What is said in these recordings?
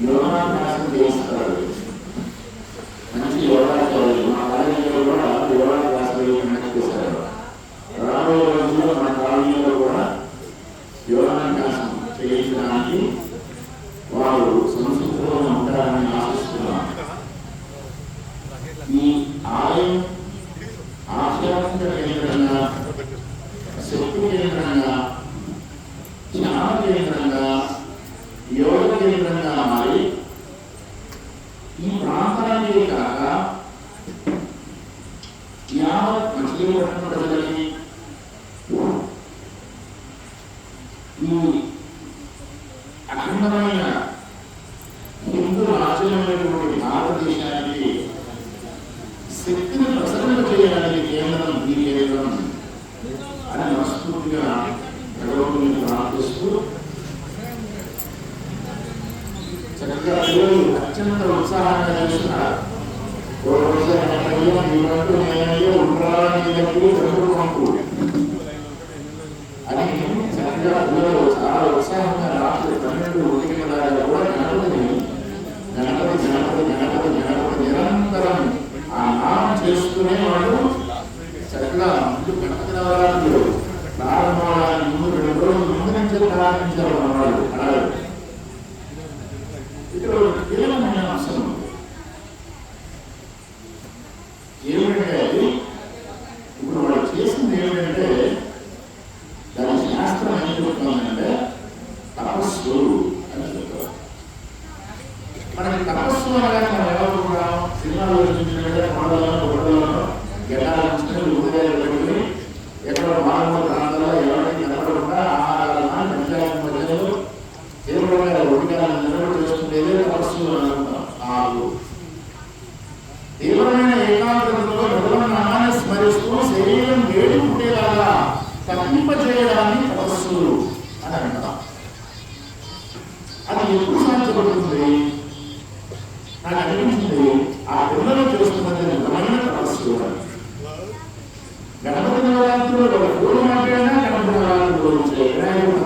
nó అని మనస్ఫూర్తిగా భగవంతుని ప్రార్థిస్తూ చక్కగా పిల్లలు అత్యంత ఉత్సాహంగా చేస్తున్నారు అని చక్కగా పిల్లలు చాలా ఉత్సాహంగా రాత్రి పన్నెండు ఒకటి కూడా గణపతిని గణపతి గణపతి గణపతి గణపతి నిరంతరం ఆ నామం చేసుకునే వాళ్ళు విధంగా ముందు గణపతి నవరాత్రులు ప్రారంభానికి ముందు రెండు రోజుల ముందు నుంచి ప్రారంభించారు వాళ్ళు అలాగే. ఇక్కడ కీలకమైన అంశం ఏమిటంటే అది? ఇప్పుడు వాళ్ళు చేసింది ఏమిటంటే దాని శాస్త్రం ఏం మనకి తపస్సు అనగానే మనం ఎవరు సినిమాలో చూసినట్టే మాటలను గొడవలను ఎక్కడ ముస్లింలు ఊరేళ్ళు పెట్టి మానవ ప్రాంతంలో ఎవరికి నిలబడకుండా ఆహారాలను నిజాయితీ ప్రజలు తీవ్రమైన ఒడికాలను నిలబడి చేసుకునేది తపస్సులు తీవ్రమైన స్మరిస్తూ శరీరం వేడి తగ్గింపజేయడాన్ని తపస్సులు అని అది ఎప్పుడు సాధ్యపడుతుంది? Thank you.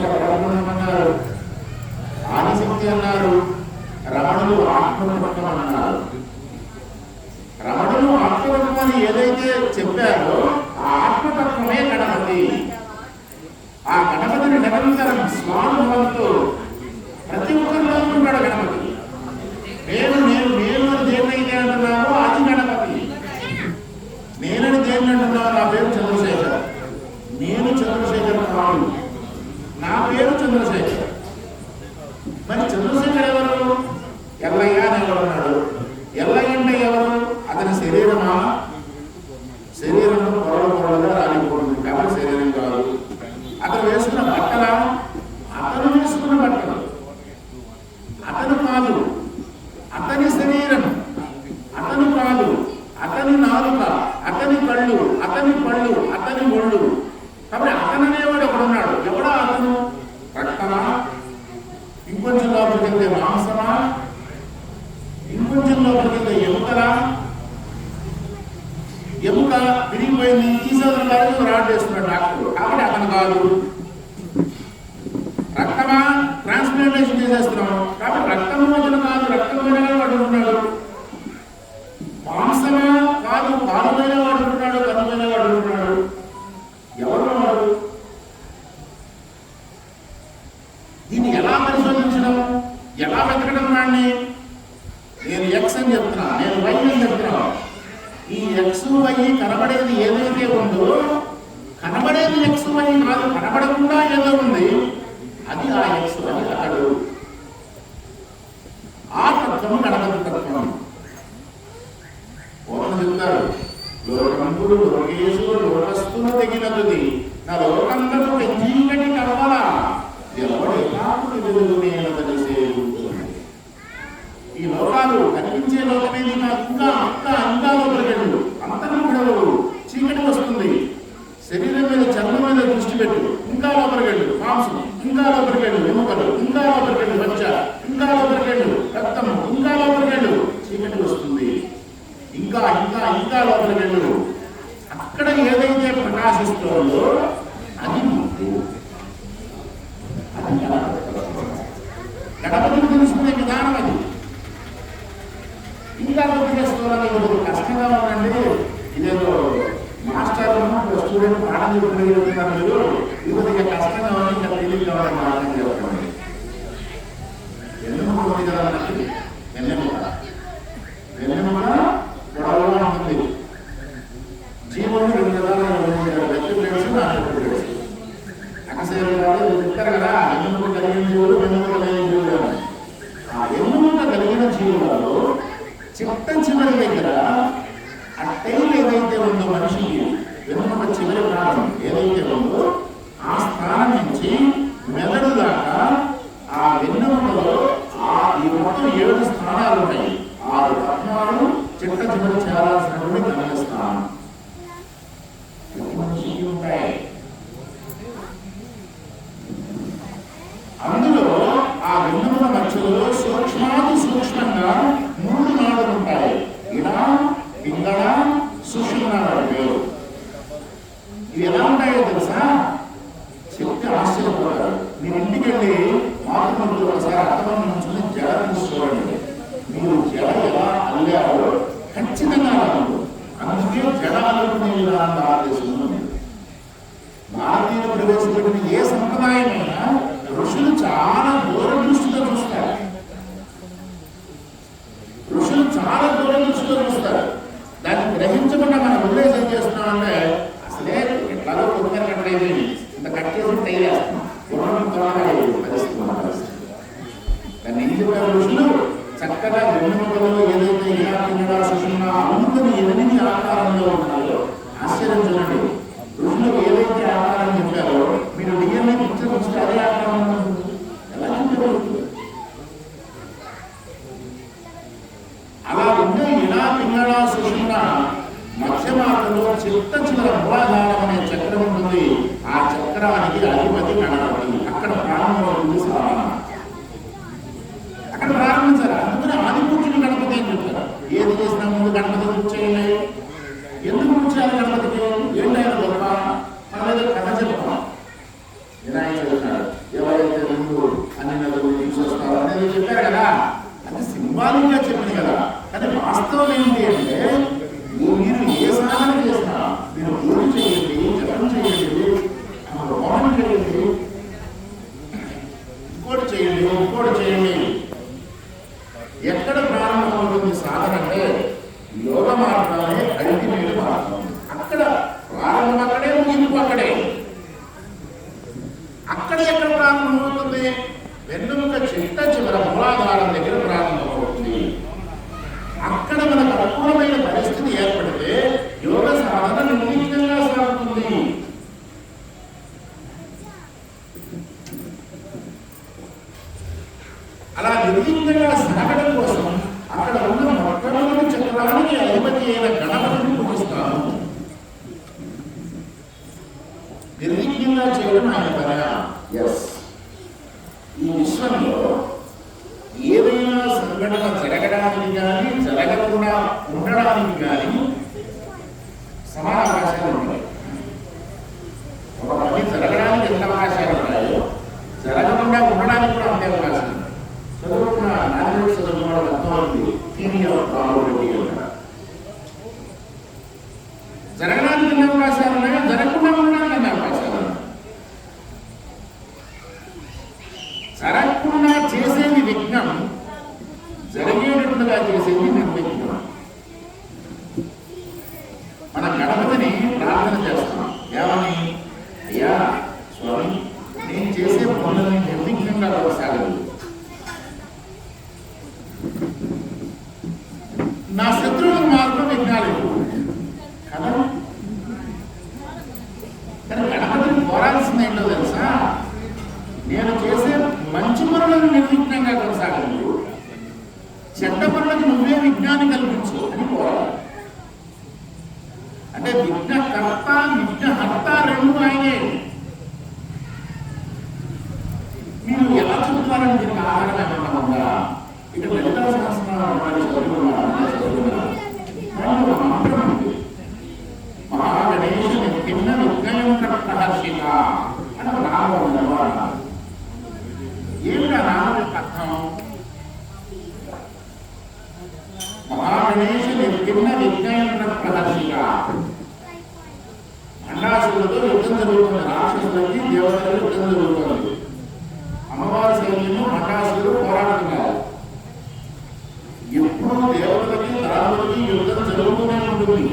శక్తుల పరబ్రహ్మం అన్నారు. ఆదిశక్తి అన్నారు. రమణులు ఆత్మను పట్టమన్నారు. రమణులు ఆత్మరూపం ఏదైతే చెప్పారో ఆ ఆత్మతత్వమే గణపతి. ఆ గణపతిని నిరంతరం స్వానుభవంతో నాలుక అతని కళ్ళు అతని పళ్ళు అతని ఒళ్ళు. కాబట్టి అతను అనేవాడు ఎవడున్నాడు ఎవడా అతను? రక్తమా? ఇంకొంచెంలో లోపలికెళ్తే మాంసమా? ఇంకొంచెంలో లోపలికెళ్తే ఎముకరా ఎముక విరిగిపోయింది. తీసేదన కాదు రాడ్ చేస్తున్నాడు డాక్టర్. కాబట్టి అతను కాదు. రక్తమా? ట్రాన్స్ప్లాంటేషన్ చేసేస్తున్నాం. కాబట్టి రక్తం అతను కాదు. రక్తం వాడు ఉన్నాడు. కనపడకుండా ఏదో ఉంది. అది ఆ యస్సు అని అతడు. ఆ తత్వము నడవదు తత్వం. పూర్ణ చెప్తారు లోకంబుడు లోకేశుడు తగినదు 주변을 바라보고 그러기로 생각하면 이것에게 맛있게 나오는 자들이 일어나는 말하는 게 없거든요. 얘는 무거운 자라는 ஏதோ ஒரு అంటే విఘ్న కర్త విఘ్నహర్త రెండు ఆయనే. మీరు ఎలా చెబుతారని దీనికి ఆధారంగా పెట్టకుండా ఇక్కడ లలితా సహస్రనామ మంత్రం ఉంది. మహాగణేశ కింద విఘ్నయంత్రశిల అని ఒక నామం యొక్క అర్థం? మహాగణేశ కింద అన్నాసులతో యుద్ధం జరుగుతుంది రాక్షసులకి దేవతలకు యుద్ధం జరుగుతుంది అమ్మవారి సైన్యము అన్నాసులు పోరాడుతున్నారు. ఎప్పుడు దేవతలకి రాములకి యుద్ధం జరుగుతూనే ఉంటుంది.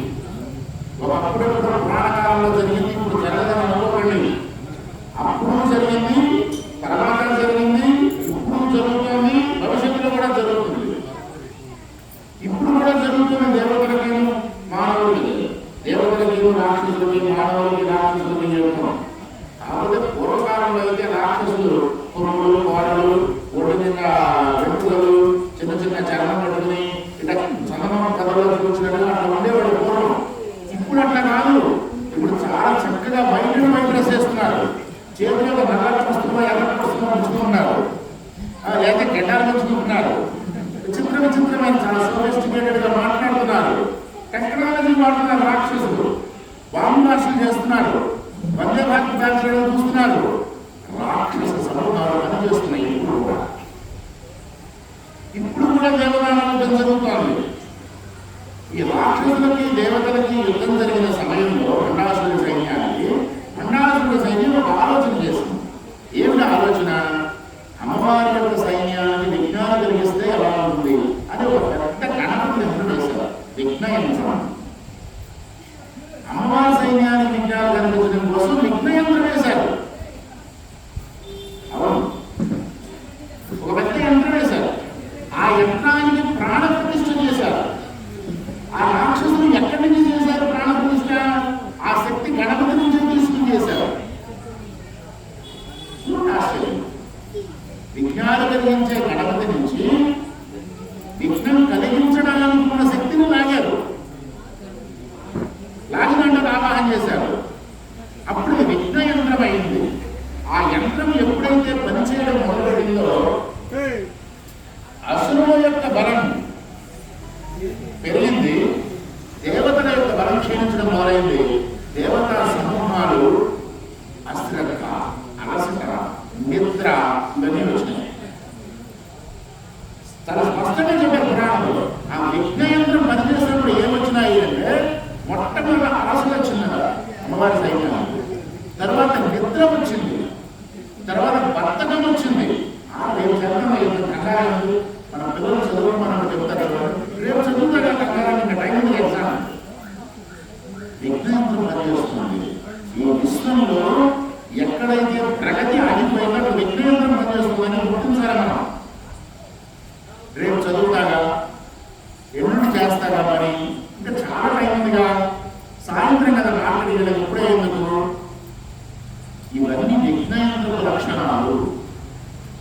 విజ్ఞానముల లక్షణాలు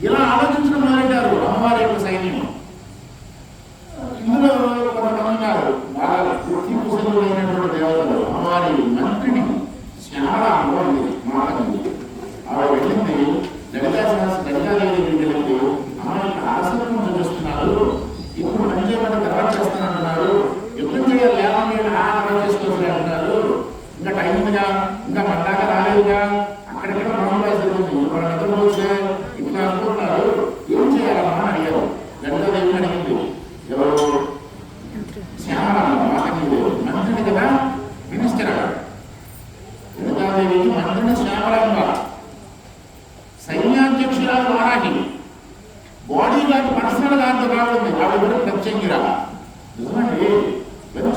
ఇలా ఆలోచించడం మొదలెట్టారు అమ్మవారి యొక్క సైన్యం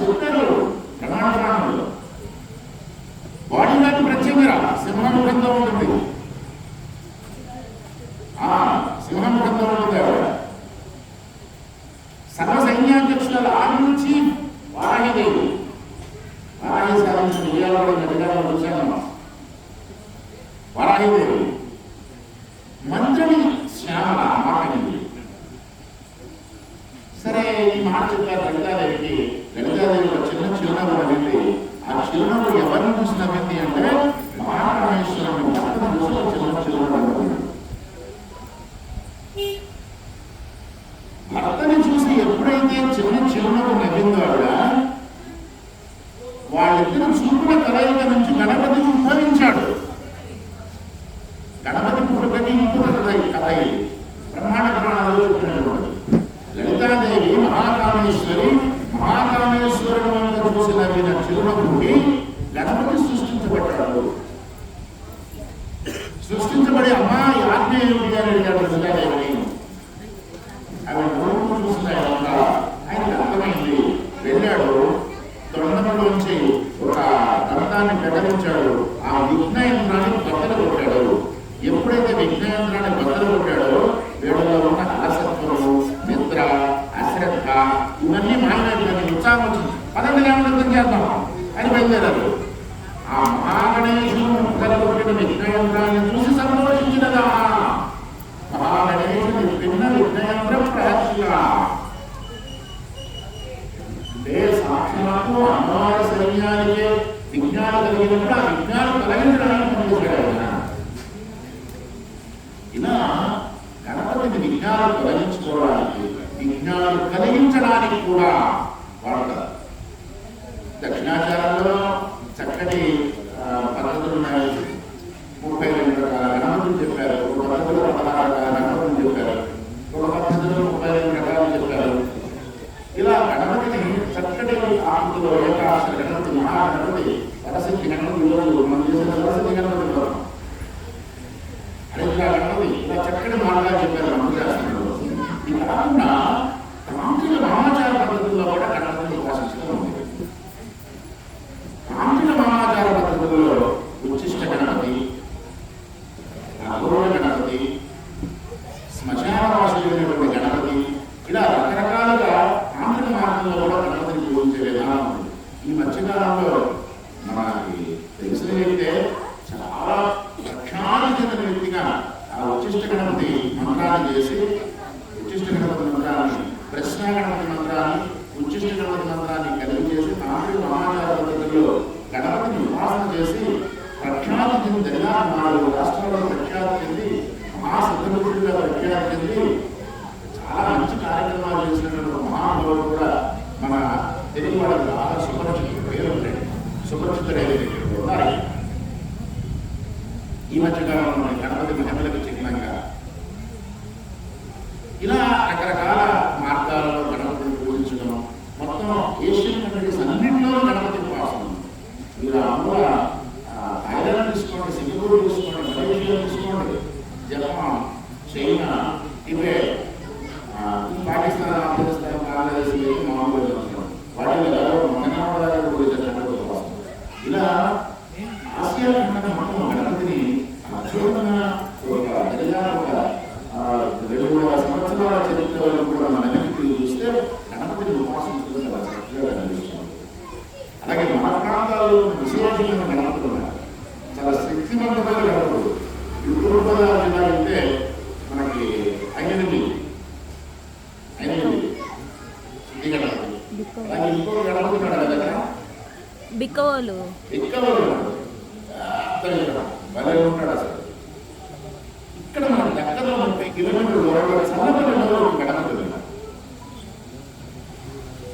ఉన్నారు కర్ణాటక వాడి నాకు ప్రత్యేకరా తగి ప్రమాణ ప్రమాణాలు ఉన్నటువంటి లలితాదేవి మహాకామేశ్వరి మహాకామేశ్వరుడు పూజ తగిన విజ్ఞానం కలిగినప్పుడు ఆ విజ్ఞానం తొలగించడానికి ముందుకెళ్ళాలన్నా ఇలా గణపతిని విజ్ఞానం తొలగించుకోవడానికి విజ్ఞానం కలిగించడానికి కూడా వాడతారు దక్షిణాచారంలో చక్కటి పద్ధతులు ఉన్నాయి ముప్పై రెండు రకాల గణపతులు చెప్పారు ఒక పదహారు రకాల మనకు లోకాశ గణపతి మహాగణపతి సరస్వతి గణపతి ఈరోజు మనం చేసిన సరస్వతి గణపతి అడిగిన గణపతి ఇలా చక్కటి మాటగా చెప్పారు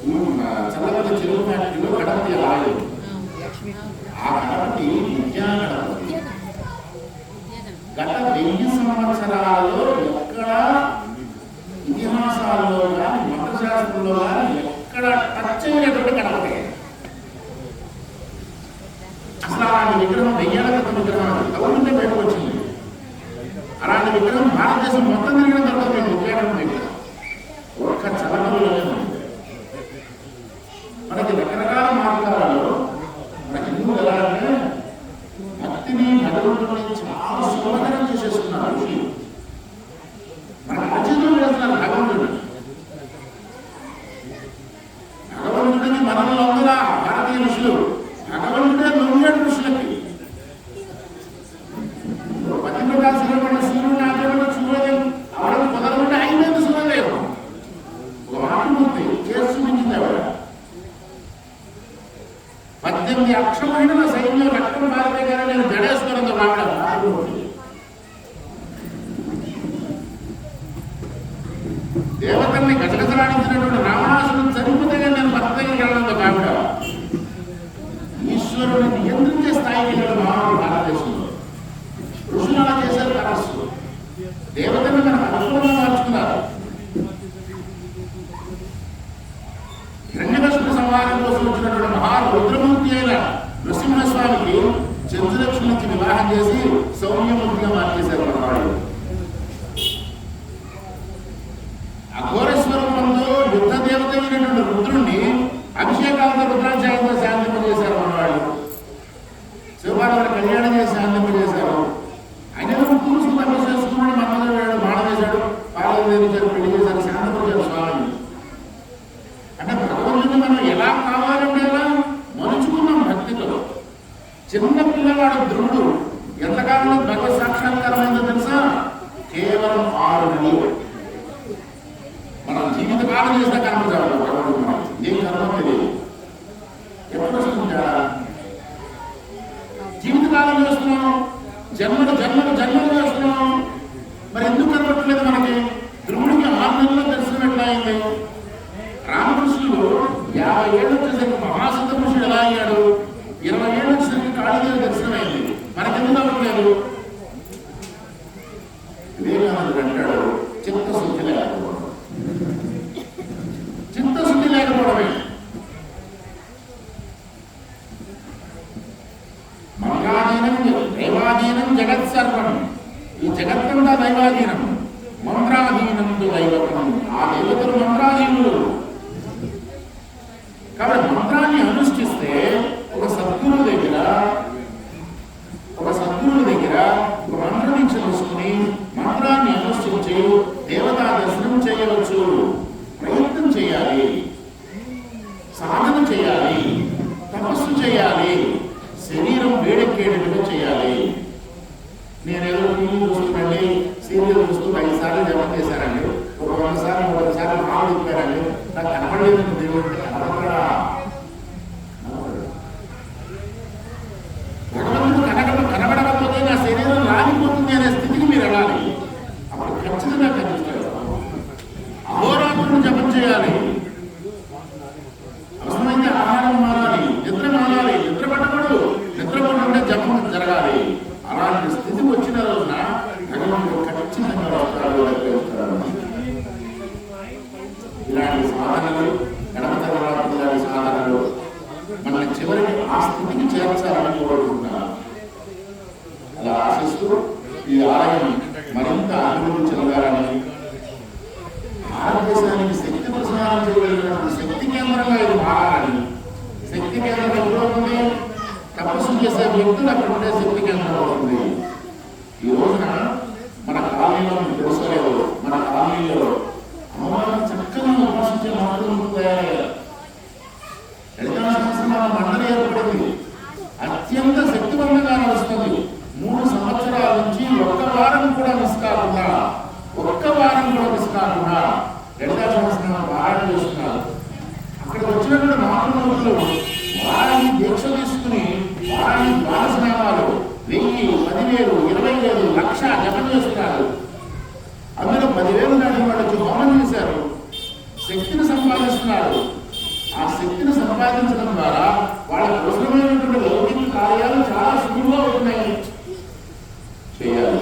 చంద్రబాబు చెరువు ఫ్యాక్టరీలో గణపతి రాయలు ఆ గణపతి విద్యా గణపతి గత వెయ్యి సంవత్సరాల్లో ఎక్కడ ఇతిహాసాల్లో కానీ మత శాస్త్రంలో కానీ ఎక్కడ టచ్ గణపతి అసలు అలాంటి విగ్రహం వెయ్యాల గత విగ్రహం గవర్నమెంటే బయటకు వచ్చింది. అలాంటి విగ్రహం భారతదేశం మొత్తం తిరిగిన తర్వాత మేము ఉపయోగం ఒక్క చలనంలో Come on, come on. ముందుకు మీరు వెళ్ళాలి. అప్పుడు ఖచ్చితంగా ఉపాసించే మాటలు తయారయ్యారు లలితా సహస్రనామ మండలి ఏర్పడింది. అత్యంత శక్తివంతంగా నడుస్తుంది మూడు సంవత్సరాల నుంచి ఒక్క వారం కూడా మిస్ కాకుండా ఒక్క వారం కూడా మిస్ కాకుండా లలితా సహస్రనామ పారాయణ చేస్తున్నారు. అక్కడికి వచ్చినటువంటి మహానుభావులు వారాన్ని దీక్ష తీసుకుని వారాన్ని ద్వాదశనామాలు వెయ్యి పదివేలు ఇరవై వేలు లక్ష జపం చేస్తున్నారు. శక్తిని సంపాదిస్తున్నారు. ఆ శక్తిని సంపాదించడం ద్వారా వాళ్ళకి అవసరమైనటువంటి లౌకిక కార్యాలు చాలా సులువుగా ఉంటున్నాయి చేయాలి.